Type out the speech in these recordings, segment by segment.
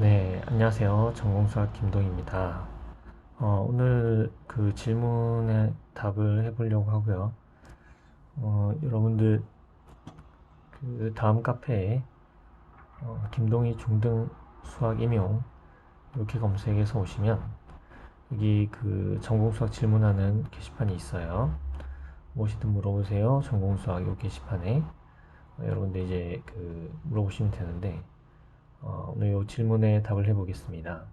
네, 안녕하세요. 전공수학 김동입니다. 어, 오늘 그 질문에 답을 해보려고 하고요. 어, 여러분들 그 다음 카페에 어, 김동희 중등 수학 임용 이렇게 검색해서 오시면 여기 그 전공수학 질문하는 게시판이 있어요. 무엇이든 물어보세요. 전공수학 이 게시판에 어, 여러분들 이제 그 물어보시면 되는데 어, 오늘 이 질문에 답을 해보겠습니다.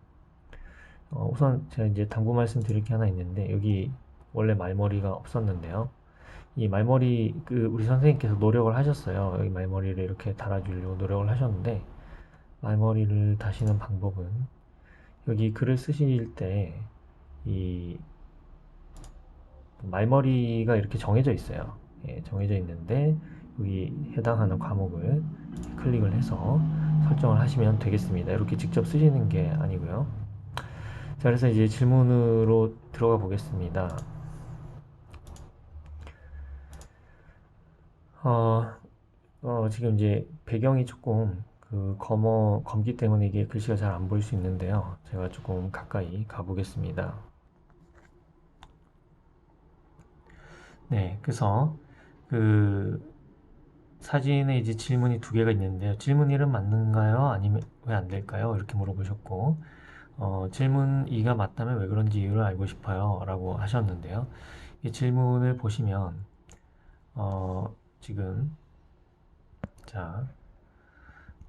어, 우선 제가 이제 당부 말씀드릴 게 하나 있는데 여기 원래 말머리가 없었는데요. 이 말머리 그 우리 선생님께서 노력을 하셨어요. 여기 말머리를 이렇게 달아주려고 노력을 하셨는데 말머리를 다시는 방법은 여기 글을 쓰실 때 이 말머리가 이렇게 정해져 있어요. 예, 정해져 있는데 여기 해당하는 과목을 클릭을 해서 설정을 하시면 되겠습니다. 이렇게 직접 쓰시는 게 아니고요. 자, 그래서 이제 질문으로 들어가 보겠습니다. 어, 어, 지금 이제 배경이 조금 그 검어, 검기 때문에 이게 글씨가 잘 안 보일 수 있는데요. 제가 조금 가까이 가보겠습니다. 네, 그래서 그 사진에 이제 질문이 두 개가 있는데요. 질문 1은 맞는가요? 아니면 왜 안 될까요? 이렇게 물어보셨고, 어, 질문 2가 맞다면 왜 그런지 이유를 알고 싶어요. 라고 하셨는데요. 이 질문을 보시면, 어, 지금, 자,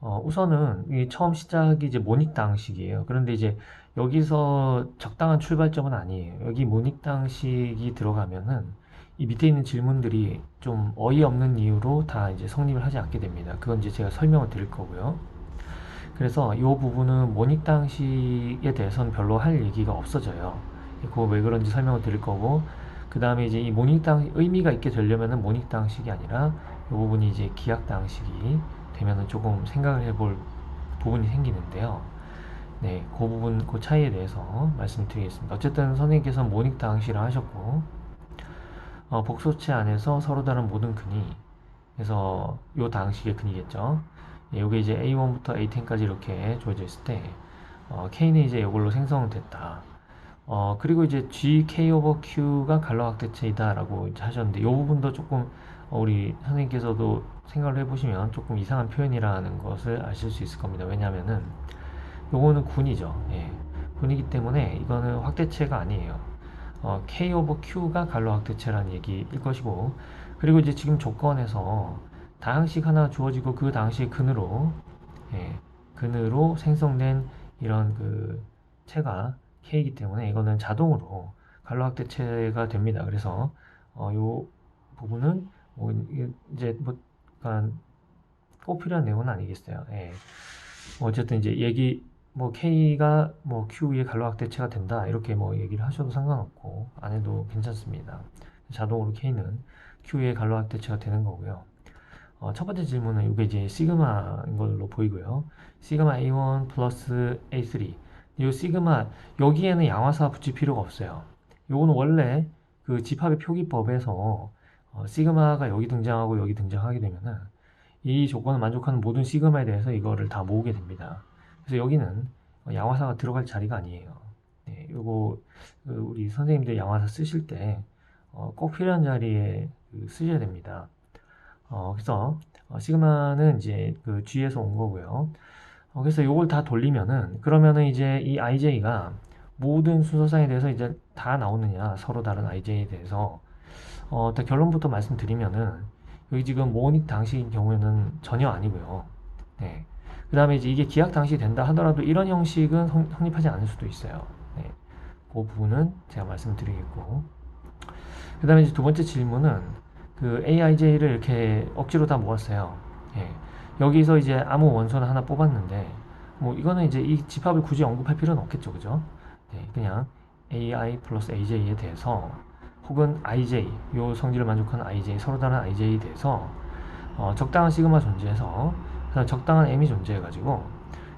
어, 우선은 이 처음 시작이 이제 모닉당식이에요. 그런데 이제 여기서 적당한 출발점은 아니에요. 여기 모닉당식이 들어가면은 이 밑에 있는 질문들이 좀 어이없는 이유로 다 이제 성립을 하지 않게 됩니다. 그건 이제 제가 설명을 드릴 거고요. 그래서 이 부분은 모닉당식에 대해서는 별로 할 얘기가 없어져요. 그거 왜 그런지 설명을 드릴 거고, 그 다음에 이제 이 모닉당, 의미가 있게 되려면은 모닉당식이 아니라 이 부분이 이제 기약당식이 되면은 조금 생각을 해볼 부분이 생기는데요. 네, 그 부분, 그 차이에 대해서 말씀드리겠습니다. 어쨌든 선생님께서는 모닉당식을 하셨고, 어, 복소체 안에서 서로 다른 모든 근이 그래서 요 당식의 근이겠죠. 예, 요게 이제 A1부터 A10까지 이렇게 주어져 있을 때 어, K는 이제 이걸로 생성됐다. 어, 그리고 이제 GK 오버 Q가 갈로각대체이다 라고 하셨는데 요 부분도 조금 어, 우리 선생님께서도 생각을 해보시면 조금 이상한 표현이라는 것을 아실 수 있을 겁니다. 왜냐하면은 요거는 군이죠. 예, 군이기 때문에 이거는 확대체가 아니에요. 어, K 오버 Q가 갈로학대체라는 얘기일 것이고 그리고 이제 지금 조건에서 다항식 하나 주어지고 그 다항식 근으로 예, 근으로 생성된 이런 그 체가 K이기 때문에 이거는 자동으로 갈로학대체가 됩니다. 그래서 어, 요 부분은 뭐 이제 뭐 약간 꼭 필요한 내용은 아니겠어요. 예. 어쨌든 이제 얘기 뭐 K가 뭐 Q의 갈로학 대체가 된다 이렇게 뭐 얘기를 하셔도 상관없고 안 해도 괜찮습니다. 자동으로 K는 Q의 갈로학 대체가 되는 거고요. 어, 첫 번째 질문은 이게 이제 시그마인 걸로 보이고요. 시그마 A1 플러스 A3 이 시그마 여기에는 양화사 붙일 필요가 없어요. 요거는 원래 그 집합의 표기법에서 어, 시그마가 여기 등장하고 여기 등장하게 되면은 이 조건을 만족하는 모든 시그마에 대해서 이거를 다 모으게 됩니다. 그래서 여기는 양화사가 들어갈 자리가 아니에요. 네, 요거 그 우리 선생님들 양화사 쓰실 때꼭 어, 필요한 자리에 그 쓰셔야 됩니다. 어, 그래서 어, 시그마는 이제 그 G에서 온 거고요. 어, 그래서 요걸 다 돌리면은 그러면은 이제 이 IJ가 모든 순서상에 대해서 이제 다 나오느냐 서로 다른 IJ에 대해서 어, 일단 결론부터 말씀드리면은 여기 지금 모닉 당시인 경우에는 전혀 아니고요. 네. 그 다음에 이제 이게 기약 당시 된다 하더라도 이런 형식은 성, 성립하지 않을 수도 있어요. 네. 그 부분은 제가 말씀드리겠고. 그 다음에 이제 두 번째 질문은 그 AIJ를 이렇게 억지로 다 모았어요. 예. 여기서 이제 아무 원소를 하나 뽑았는데, 뭐 이거는 이제 이 집합을 굳이 언급할 필요는 없겠죠. 그죠? 네. 그냥 AI 플러스 AJ에 대해서 혹은 IJ, 요 성질을 만족하는 IJ, 서로 다른 IJ에 대해서 어, 적당한 시그마 존재해서 적당한 m이 존재해가지고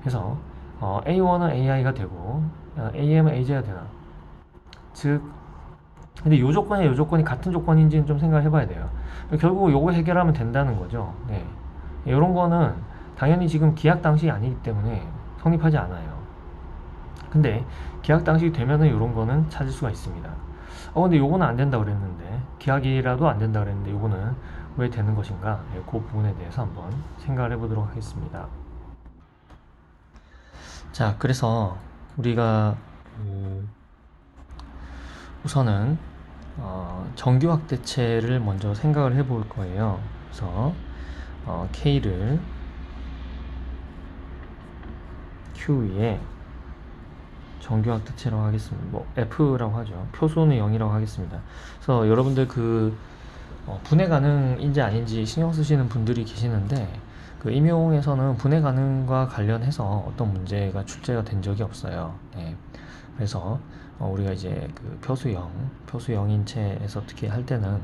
그래서 어, A1은 AI가 되고 어, AM은 AJ가 되나 즉 근데 요 조건이 요 조건이 같은 조건인지는 좀 생각을 해봐야 돼요 결국 요거 해결하면 된다는 거죠 네. 이런 거는 당연히 지금 기약 당시 아니기 때문에 성립하지 않아요. 근데 계약 당시 되면은 이런 거는 찾을 수가 있습니다. 어 근데 요거는 안 된다 그랬는데 계약이라도 안 된다 그랬는데 요거는 왜 되는 것인가? 예, 그 부분에 대해서 한번 생각을 해보도록 하겠습니다. 자, 그래서 우리가 그 우선은 어, 정규 확대체를 먼저 생각을 해볼 거예요. 그래서 어, K를 Q 위에 정규 확대체라고 하겠습니다. 뭐 F라고 하죠. 표수는 0이라고 하겠습니다. 그래서 여러분들 그 어, 분해 가능인지 아닌지 신경 쓰시는 분들이 계시는데 그 임용에서는 분해 가능과 관련해서 어떤 문제가 출제가 된 적이 없어요. 네. 그래서 어, 우리가 이제 그 표수형, 표수형인체에서 특히 할 때는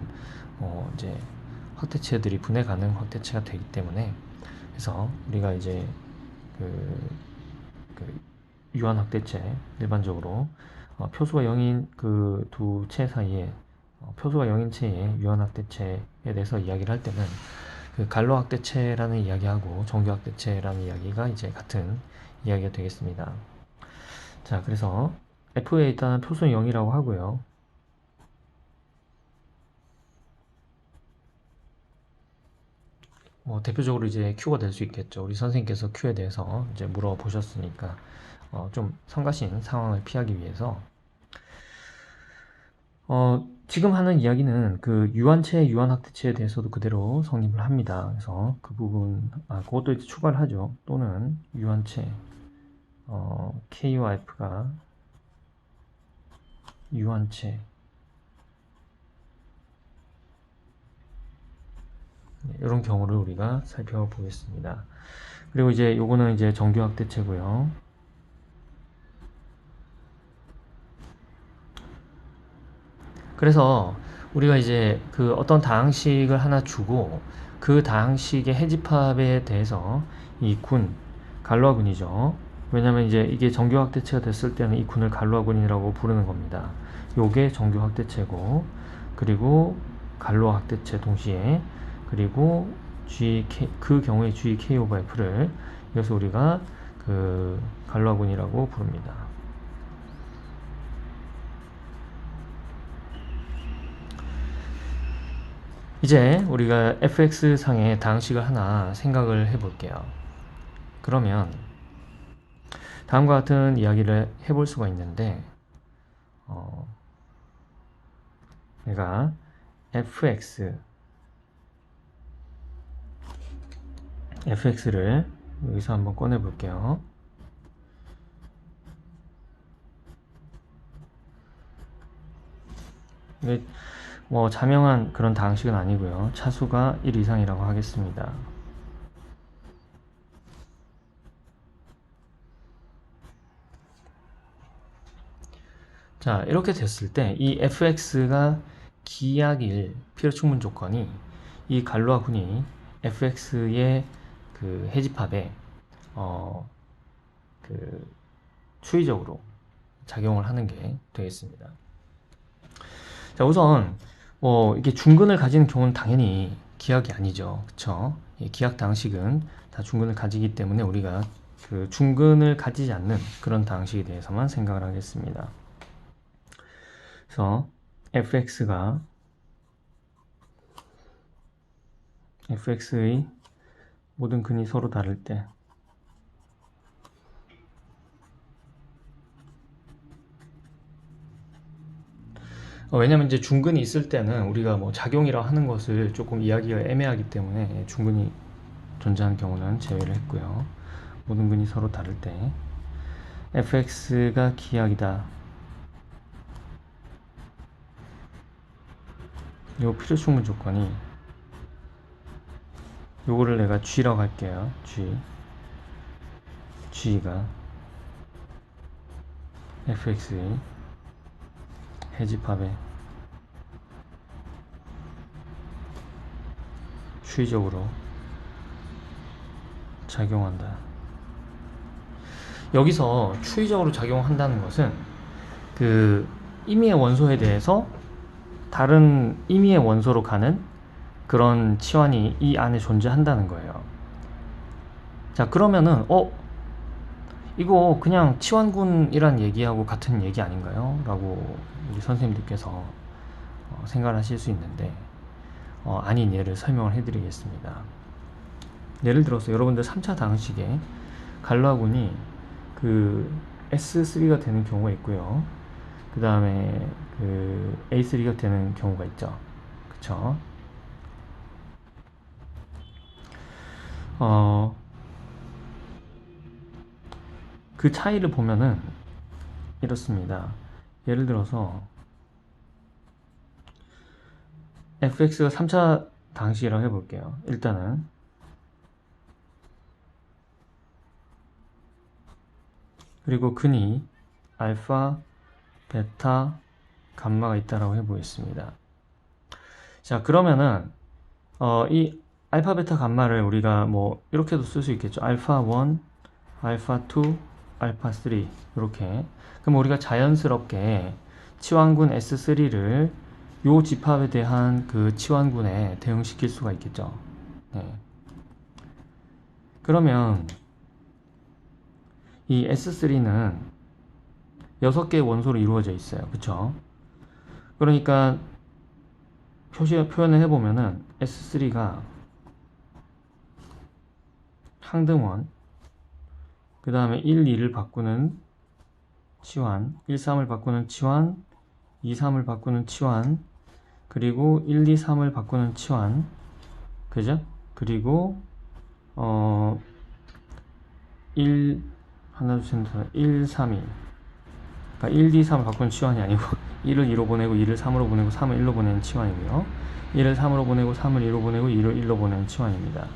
어, 이제 확대체들이 분해 가능 확대체가 되기 때문에 그래서 우리가 이제 그, 그 유한 확대체 일반적으로 어, 표수가 0인 그두체 사이에 어, 표수가 0인 체의 유한 확대체에 대해서 이야기를 할 때는 그 갈로 확대체라는 이야기하고 정규 확대체라는 이야기가 이제 같은 이야기가 되겠습니다. 자, 그래서 F에 일단 표수는 0이라고 하고요. 뭐 대표적으로 이제 Q가 될 수 있겠죠. 우리 선생님께서 Q에 대해서 이제 물어보셨으니까 어, 좀 성가신 상황을 피하기 위해서 어, 지금 하는 이야기는 그 유한체, 유한학대체에 대해서도 그대로 성립을 합니다. 그래서 그 부분, 아, 그것도 이제 추가를 하죠. 또는 유한체, 어, K와 F가 유한체, 네, 이런 경우를 우리가 살펴보겠습니다. 그리고 이제 요거는 이제 정규학대체고요. 그래서 우리가 이제 그 어떤 다항식을 하나 주고 그 다항식의 해집합에 대해서 이 군, 갈로아 군이죠. 왜냐면 이제 이게 정규 확대체가 됐을 때는 이 군을 갈로아 군이라고 부르는 겁니다. 요게 정규 확대체고 그리고 갈로아 확대체 동시에 그리고 G, K, 그 경우에 G, K 오버 F를 여기서 우리가 그 갈로아 군이라고 부릅니다. 이제 우리가 fx 상의 다항식을 하나 생각을 해 볼게요. 그러면 다음과 같은 이야기를 해볼 수가 있는데 어, 내가 fx fx를 여기서 한번 꺼내 볼게요. 뭐 자명한 그런 다항식은 아니고요. 차수가 1 이상이라고 하겠습니다. 자, 이렇게 됐을 때 이 fx가 기약일 필요 충분 조건이 이 갈로아 군이 fx의 그 해집합에 어, 그 추이적으로 작용을 하는 게 되겠습니다. 자, 우선 뭐 이게 중근을 가지는 경우는 당연히 기약이 아니죠. 그쵸? 예, 기약 당식은 다 중근을 가지기 때문에 우리가 그 중근을 가지지 않는 그런 당식에 대해서만 생각을 하겠습니다. 그래서 fx가 fx의 모든 근이 서로 다를 때 어, 왜냐면 이제 중근이 있을 때는 우리가 뭐 작용이라 하는 것을 조금 이야기가 애매하기 때문에 중근이 존재하는 경우는 제외를 했고요. 모든 근이 서로 다를 때 fx가 기약이다. 요 필요 충분 조건이 요거를 내가 g라고 할게요. g g가 fx의 해집합에 추이적으로 작용한다. 여기서 추이적으로 작용한다는 것은 그 임의의 원소에 대해서 다른 임의의 원소로 가는 그런 치환이 이 안에 존재한다는 거예요. 자, 그러면은, 어? 이거 그냥 치환군이란 얘기하고 같은 얘기 아닌가요? 라고 우리 선생님들께서 어, 생각을 하실 수 있는데 어, 아닌 예를 설명을 해드리겠습니다. 예를 들어서 여러분들 3차 당식에 갈라군이 그 S3가 되는 경우가 있고요. 그 다음에 그 A3가 되는 경우가 있죠. 그쵸? 어, 그 차이를 보면은 이렇습니다. 예를 들어서 fx가 3차 당식이라고 해볼게요. 일단은 그리고 근이 알파, 베타, 감마가 있다라고 해보겠습니다. 자 그러면은 어, 이 알파, 베타, 감마를 우리가 뭐 이렇게도 쓸 수 있겠죠. 알파 1, 알파 2, 알파 3 이렇게 그럼 우리가 자연스럽게 치환군 S3를 요 집합에 대한 그 치환군에 대응시킬 수가 있겠죠. 네. 그러면 이 S3는 6개의 원소로 이루어져 있어요. 그쵸? 그러니까 표시, 표현을 해보면은 S3가 항등원, 그 다음에 1, 2를 바꾸는 치환, 1, 3을 바꾸는 치환, 2, 3을 바꾸는 치환, 그리고 1, 2, 3을 바꾸는 치환, 그죠? 그리고 어 1, 하나, 둘, 셋, 넷, 1, 3, 2 그러니까 1, 2, 3을 바꾸는 치환이 아니고 1을 2로 보내고 2를 3으로 보내고 3을 1로 보내는 치환이고요. 1을 3으로 보내고 3을 2로 보내고 2를 1로 보내는 치환입니다.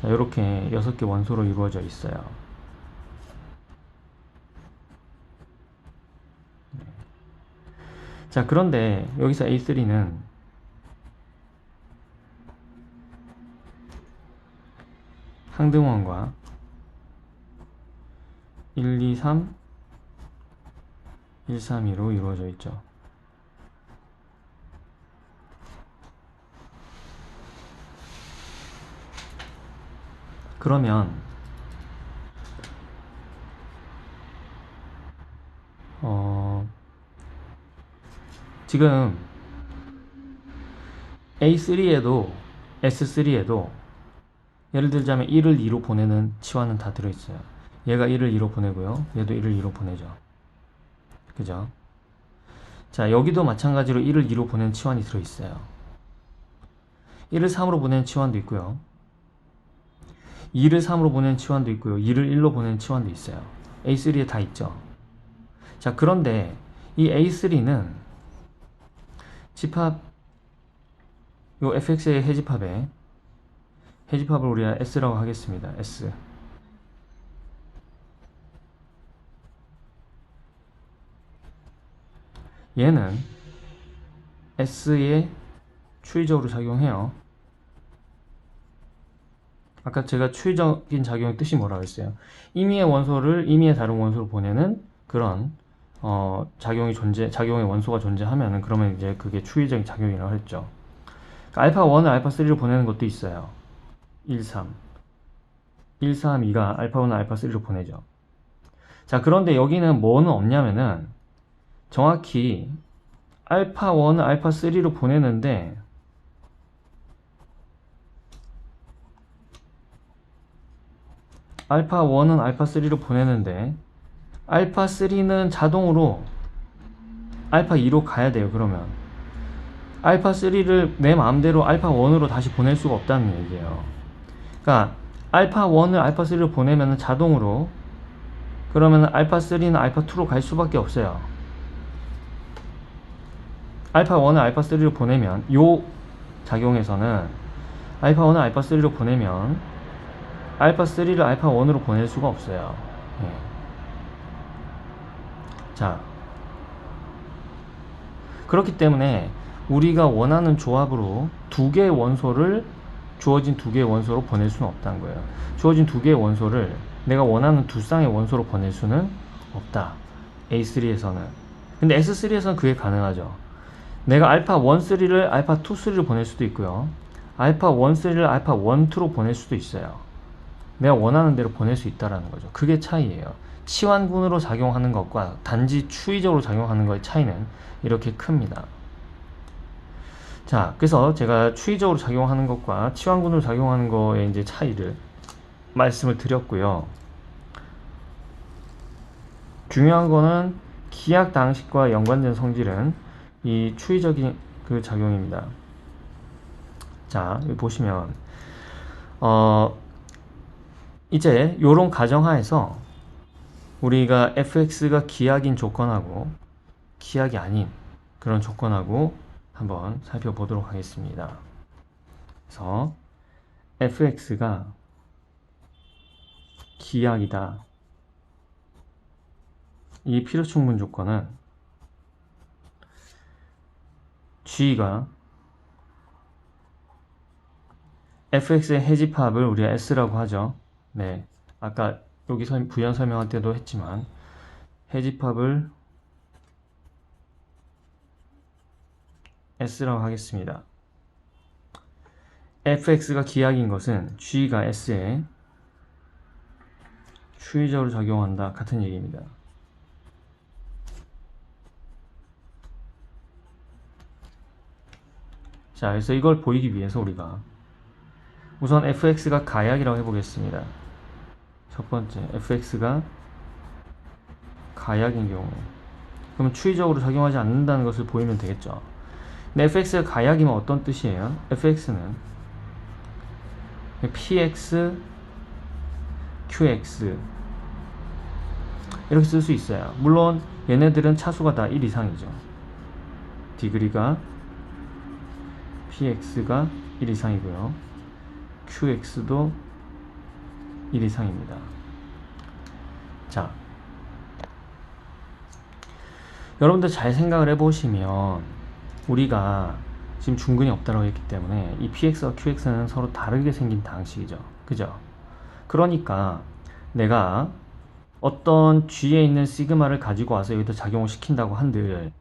자, 이렇게 6개 원소로 이루어져 있어요 자, 그런데 여기서 A3는 항등원과 1, 2, 3, 1, 3, 2로 이루어져 있죠. 그러면 어 지금 A3에도 S3에도 예를 들자면 1을 2로 보내는 치환은 다 들어있어요. 얘가 1을 2로 보내고요. 얘도 1을 2로 보내죠. 그죠? 자, 여기도 마찬가지로 1을 2로 보내는 치환이 들어있어요. 1을 3으로 보내는 치환도 있고요. 2를 3으로 보내는 치환도 있고요. 2를 1로 보내는 치환도 있어요. A3에 다 있죠. 자, 그런데 이 A3는 집합 요 fx의 해집합에 해집합을 우리가 s라고 하겠습니다. s 얘는 s에 추이적으로 작용해요. 아까 제가 추이적인 작용의 뜻이 뭐라고 했어요? 임의의 원소를 임의의 다른 원소로 보내는 그런 어, 작용이 존재, 작용의 원소가 존재하면은 그러면 이제 그게 추이적인 작용이라고 했죠. 그러니까 알파 1을 알파 3로 보내는 것도 있어요. 1, 3. 1, 3, 2가 알파 1을 알파 3로 보내죠. 자, 그런데 여기는 뭐는 없냐면은 정확히 알파 1을 알파 3로 보내는데 알파 1은 알파 3로 보내는데 알파 3는 자동으로 알파 2로 가야 돼요 그러면. 알파 3를 내 마음대로 알파 1으로 다시 보낼 수가 없다는 얘기예요. 그러니까 알파 1을 알파 3로 보내면 자동으로 그러면 알파 3는 알파 2로 갈 수밖에 없어요. 알파 1을 알파 3로 보내면 요 작용에서는 알파 1을 알파 3로 보내면 알파 3를 알파 1으로 보낼 수가 없어요. 예. 자 그렇기 때문에 우리가 원하는 조합으로 두 개의 원소를 주어진 두 개의 원소로 보낼 수는 없다는 거예요. 주어진 두 개의 원소를 내가 원하는 두 쌍의 원소로 보낼 수는 없다. A3에서는. 근데 S3에서는 그게 가능하죠. 내가 알파 1, 3를 알파 2, 3로 보낼 수도 있고요. 알파 1, 3를 알파 1, 2로 보낼 수도 있어요. 내가 원하는 대로 보낼 수 있다라는 거죠. 그게 차이예요 치환군으로 작용하는 것과 단지 추위적으로 작용하는 것의 차이는 이렇게 큽니다. 자, 그래서 제가 추위적으로 작용하는 것과 치환군으로 작용하는 거의 이제 차이를 말씀을 드렸고요. 중요한 거는 기약 당식과 연관된 성질은 이 추위적인 그 작용입니다. 자, 여기 보시면 어 이제 요런 가정하에서 우리가 fx가 기약인 조건하고 기약이 아닌 그런 조건하고 한번 살펴보도록 하겠습니다. 그래서 fx가 기약이다. 이 필요 충분 조건은 g가 fx의 해집합을 우리가 s라고 하죠. 네, 아까 여기 설- 부연 설명할 때도 했지만 해집합을 s라고 하겠습니다. fx가 기약인 것은 g가 s에 추이적으로 작용한다 같은 얘기입니다. 자, 그래서 이걸 보이기 위해서 우리가 우선 fx가 가약이라고 해보겠습니다. 첫 번째, fx가 가약인 경우. 그러면 추이적으로 작용하지 않는다는 것을 보이면 되겠죠. 근데 fx가 가약이면 어떤 뜻이에요? fx는 px, qx 이렇게 쓸 수 있어요. 물론 얘네들은 차수가 다 1 이상이죠. 디그리가 px가 1 이상이고요. qx도 1 이상입니다. 자, 여러분들 잘 생각을 해보시면 우리가 지금 중근이 없다고 했기 때문에 이 px와 qx는 서로 다르게 생긴 방식이죠. 그죠? 그러니까 내가 어떤 g에 있는 시그마를 가지고 와서 여기다 작용을 시킨다고 한들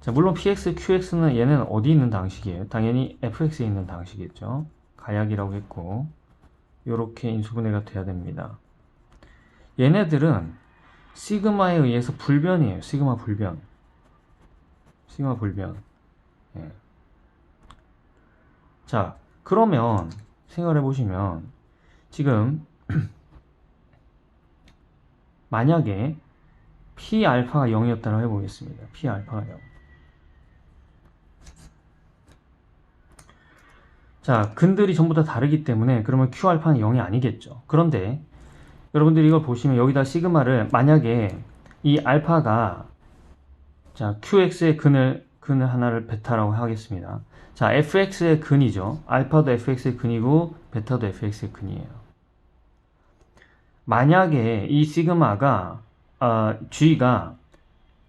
자, 물론 px, qx는 얘는 어디 있는 방식이에요? 당연히 fx에 있는 방식이겠죠. 가약이라고 했고 이렇게 인수분해가 돼야 됩니다. 얘네들은 시그마에 의해서 불변이에요. 시그마 불변. 시그마 불변. 예. 자, 그러면 생각을 해보시면 지금 만약에 p 알파가 0이었다고 해보겠습니다. p 알파가 0. 자, 근들이 전부 다 다르기 때문에 그러면 q 알파는 0이 아니겠죠. 그런데 여러분들이 이걸 보시면 여기다 시그마를 만약에 이 알파가 자, qx의 근을 근을 하나를 베타라고 하겠습니다. 자, fx의 근이죠. 알파도 fx의 근이고 베타도 fx의 근이에요. 만약에 이 시그마가 어, g가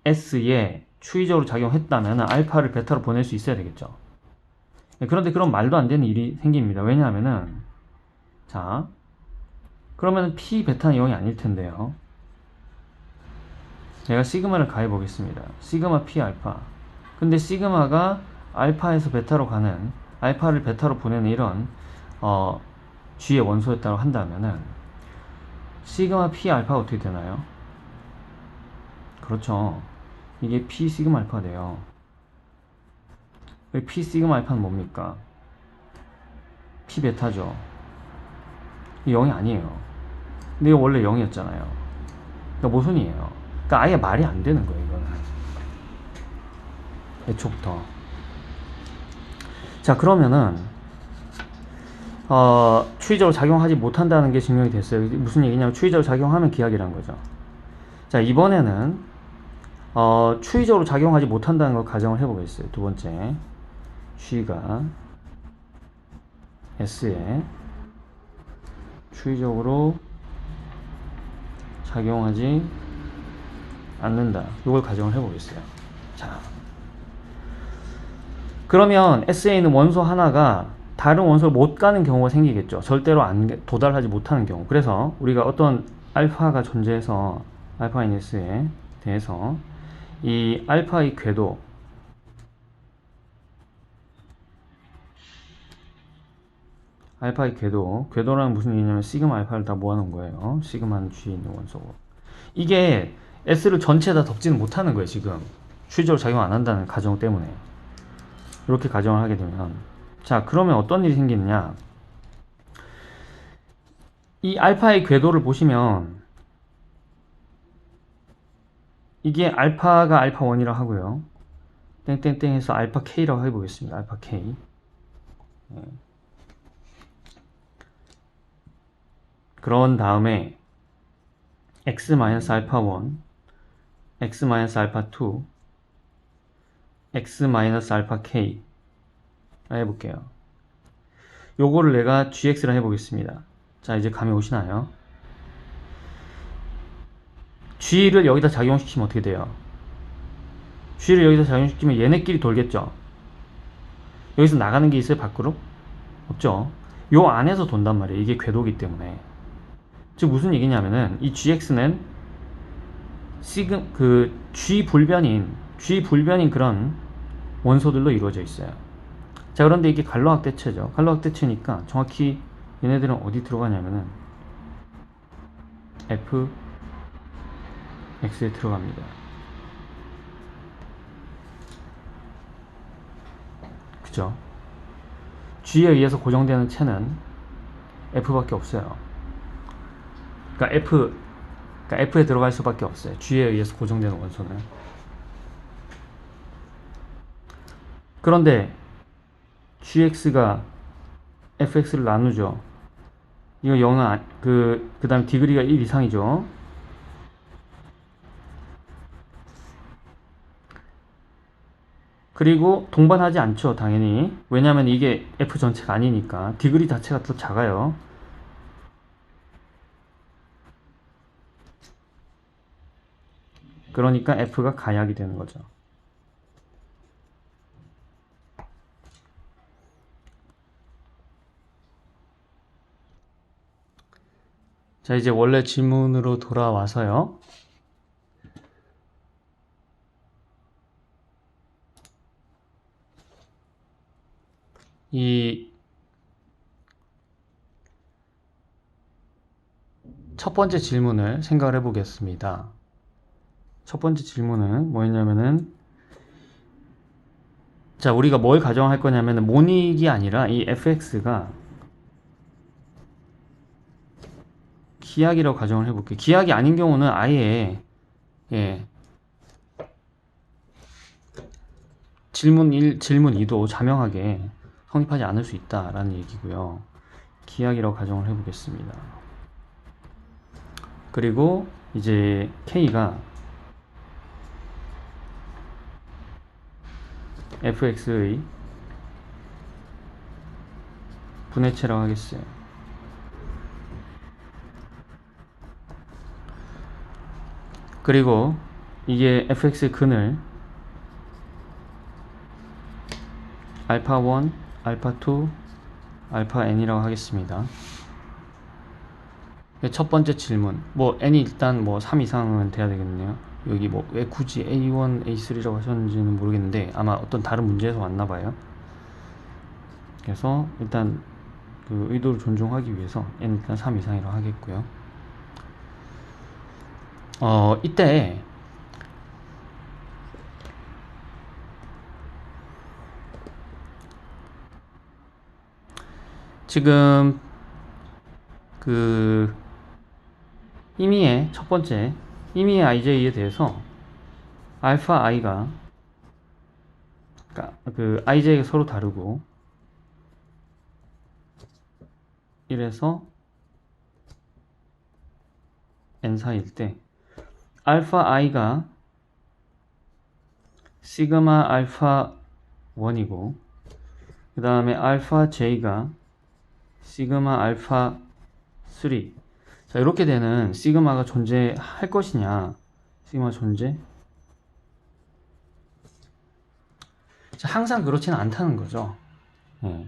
s에 추이적으로 작용했다면 알파를 베타로 보낼 수 있어야 되겠죠. 네, 그런데 그런 말도 안 되는 일이 생깁니다. 왜냐하면은 자 그러면 p 베타는 0이 아닐 텐데요. 제가 시그마를 가해 보겠습니다. 시그마 p 알파. 근데 시그마가 알파에서 베타로 가는 알파를 베타로 보내는 이런 어, g의 원소였다고 한다면은 시그마 p 알파가 어떻게 되나요? 그렇죠. 이게 p 시그마 알파 돼요. P 시그마 알파는 뭡니까? P 베타죠. 이 0이 아니에요. 근데 이거 원래 0이었잖아요. 그러니까 모순이에요. 그러니까 아예 말이 안 되는 거예요, 이거는. 애초부터. 자, 그러면은, 어, 추이적으로 작용하지 못한다는 게 증명이 됐어요. 무슨 얘기냐면, 추이적으로 작용하면 기약이란 거죠. 자, 이번에는, 어, 추이적으로 작용하지 못한다는 걸 가정을 해보겠어요. 두 번째. G가 S에 추이적으로 작용하지 않는다. 이걸 가정을 해보겠어요. 자, 그러면 S에 있는 원소 하나가 다른 원소를 못 가는 경우가 생기겠죠. 절대로 안 도달하지 못하는 경우. 그래서 우리가 어떤 알파가 존재해서 알파 인스에 대해서 이 알파의 궤도 알파의 궤도 궤도라는 무슨 얘기냐면 시그마 알파를 다 모아놓은 거예요 시그마는 G에 있는 원소고 이게 S를 전체 다 덮지는 못하는 거예요, 지금. 추리적으로 작용 안 한다는 가정 때문에. 이렇게 가정을 하게 되면. 자, 그러면 어떤 일이 생기느냐. 이 알파의 궤도를 보시면, 이게 알파가 알파 1이라고 하고요. 땡땡땡 해서 알파 K라고 해보겠습니다. 알파 K. 그런 다음에 x 마이너스 알파 1, x 마이너스 알파 2, x 마이너스 알파 k 해볼게요. 요거를 내가 gx라 해보겠습니다. 자 이제 감이 오시나요? g를 여기다 작용시키면 어떻게 돼요? g를 여기다 작용시키면 얘네끼리 돌겠죠? 여기서 나가는 게 있어요 밖으로? 없죠. 요 안에서 돈단 말이에요. 이게 궤도기 때문에. 즉 무슨 얘기냐면은 이 gx는 시금 그 g 불변인 g 불변인 그런 원소들로 이루어져 있어요. 자 그런데 이게 갈로학 대체죠. 갈로학 대체니까 정확히 얘네들은 어디 들어가냐면은 f x에 들어갑니다. 그죠? g에 의해서 고정되는 체는 f밖에 없어요. 그러니까 F, 그러니까 F에 들어갈 수밖에 없어요. G에 의해서 고정되는 원소는. 그런데 GX가 FX를 나누죠. 이거 0은 안- 그, 그 다음에 디그리가 1 이상이죠. 그리고 동반하지 않죠, 당연히. 왜냐면 이게 F 전체가 아니니까. 디그리 자체가 더 작아요. 그러니까 F가 가약이 되는 거죠. 자, 이제 원래 질문으로 돌아와서요. 이 첫 번째 질문을 생각을 해보겠습니다. 첫 번째 질문은 뭐였냐면은 자 우리가 뭘 가정할 거냐면은 모닉이 아니라 이 fx가 기하기라고 가정을 해볼게요. 기하기 아닌 경우는 아예 예 질문 1, 질문 2도 자명하게 성립하지 않을 수 있다라는 얘기고요. 기하기라고 가정을 해보겠습니다. 그리고 이제 k가 fx의 분해체라고 하겠어요. 그리고 이게 fx의 근을 알파 1, 알파 2, 알파 n이라고 하겠습니다. 첫 번째 질문. 뭐 n이 일단 뭐 3 이상은 돼야 되겠네요. 여기 뭐 왜 굳이 A1, A3라고 하셨는지는 모르겠는데 아마 어떤 다른 문제에서 왔나 봐요. 그래서 일단 그 의도를 존중하기 위해서 n 일단 3 이상이라고 하겠고요. 어, 이때 지금 그 임의의 첫 번째 임의의 ij에 대해서 알파 i가 그 ij가 서로 다르고 이래서 n 사이일 때 알파 i가 시그마 알파 1이고 그 다음에 알파 j가 시그마 알파 3 자, 이렇게 되는 시그마가 존재할 것이냐? 시그마 존재? 자, 항상 그렇지는 않다는 거죠. 예.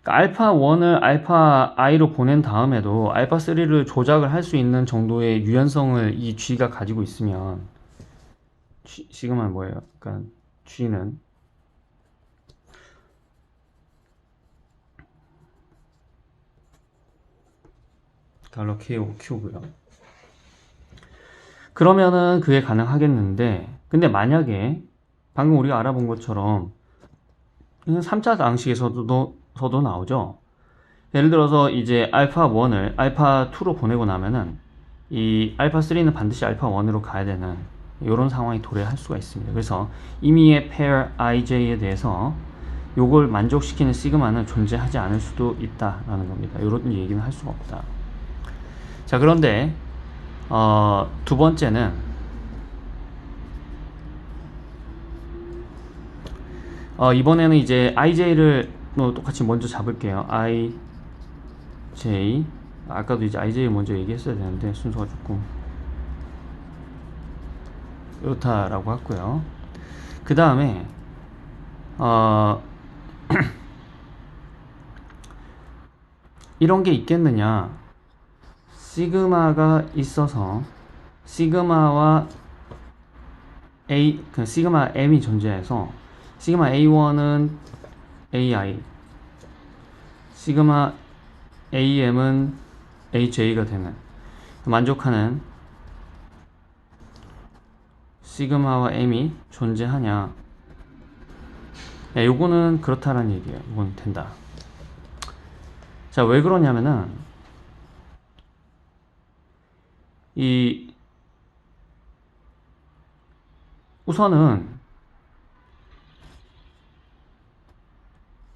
그러니까 알파 1을 알파 i로 보낸 다음에도 알파 3를 조작을 할 수 있는 정도의 유연성을 이 G가 가지고 있으면 G, 시그마는 뭐예요? 그러니까 G는 달러 K5 Q고요. 그러면은 그게 가능하겠는데, 근데 만약에 방금 우리가 알아본 것처럼 3차 방식에서도 서도 나오죠. 예를 들어서 이제 알파 1을 알파 2로 보내고 나면은 이 알파 3는 반드시 알파 1으로 가야 되는 이런 상황이 도래할 수가 있습니다. 그래서 임의의 pair ij에 대해서 요걸 만족시키는 시그마는 존재하지 않을 수도 있다라는 겁니다. 이런 얘기는 할 수가 없다. 자, 그런데 어, 두 번째는 어, 이번에는 이제 ij를 뭐 똑같이 먼저 잡을게요. i j 아까도 이제 ij 먼저 얘기했어야 되는데 순서가 조금 이렇다라고 했고요. 그 다음에 어, 이런 게 있겠느냐? 시그마가 있어서 시그마와 A 그 시그마 M이 존재해서 시그마 A1은 AI 시그마 AM은 AJ가 되는 만족하는 시그마와 M이 존재하냐 야, 요거는 그렇다라는 얘기예요. 이건 된다. 자, 왜 그러냐면은 이 우선은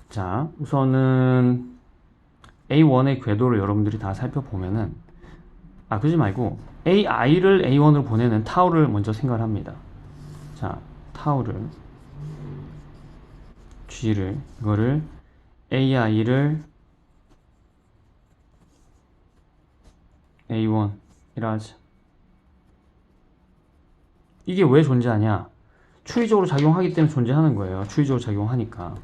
자, 우선은 A1의 궤도를 여러분들이 다 살펴보면은 아, 그러지 말고 AI를 A1으로 보내는 타우를 먼저 생각을 합니다. 자, 타우를 G를 이거를 AI를 A1 이라 하자. 이게 왜 존재하냐? 추위적으로 작용하기 때문에 존재하는 거예요. 추위적으로 작용하니까.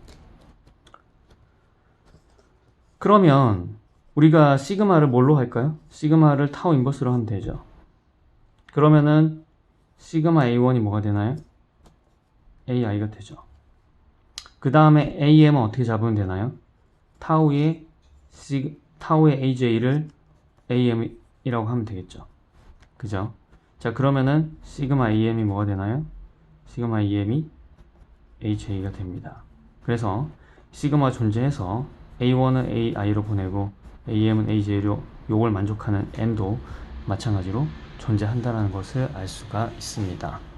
그러면 우리가 시그마를 뭘로 할까요? 시그마를 타우 인버스로 하면 되죠. 그러면은 시그마 A1이 뭐가 되나요? AI가 되죠. 그 다음에 AM은 어떻게 잡으면 되나요? 타우의 시, 타우의 AJ를 AM 이라고 하면 되겠죠. 그죠? 자, 그러면은 시그마 AM이 뭐가 되나요? 시그마 AM이 AJ가 됩니다. 그래서 시그마 존재해서 A1은 AI로 보내고 AM은 AJ로 요걸 만족하는 N도 마찬가지로 존재한다는 것을 알 수가 있습니다.